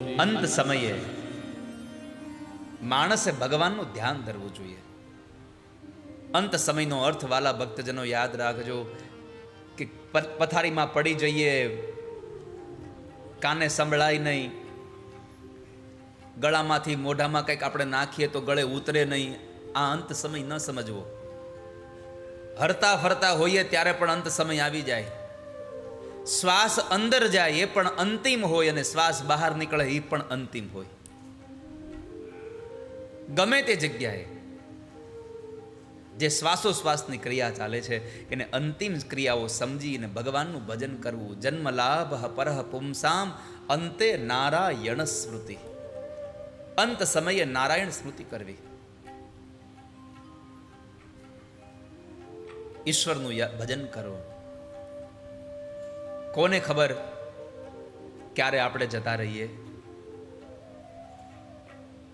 અંત સમયે માણસે ભગવાનનું ધ્યાન ધરવું જોઈએ. અંત સમયનો અર્થ વાલા ભક્તજનો યાદ રાખજો કે પથારીમાં પડી જઈએ, કાને સંભળાય નહીં, ગળામાંથી મોઢામાં કંઈક આપણે નાખીએ તો ગળે ઉતરે નહીં. આ અંત સમય ન સમજવો. હરતા ફરતા હોઈએ ત્યારે પણ અંત સમય આવી જાય. શ્વાસ અંદર જાય એ પણ અંતિમ હોય અને શ્વાસ બહાર નીકળે એ પણ અંતિમ હોય. ગમે તે જગ્યાએ જે શ્વાસોશ્વાસની ક્રિયા ચાલે છે, એને અંતિમ ક્રિયાઓ સમજીને ભગવાનનું ભજન કરવું. જન્મ લાભ પરહ પુંસામ અંતે નારાયણ સ્મૃતિ. અંત સમયે નારાયણ સ્મૃતિ કરવી. ઈશ્વરનું ભજન કરો. કોને ખબર ક્યારે આપણે જતા રહીએ?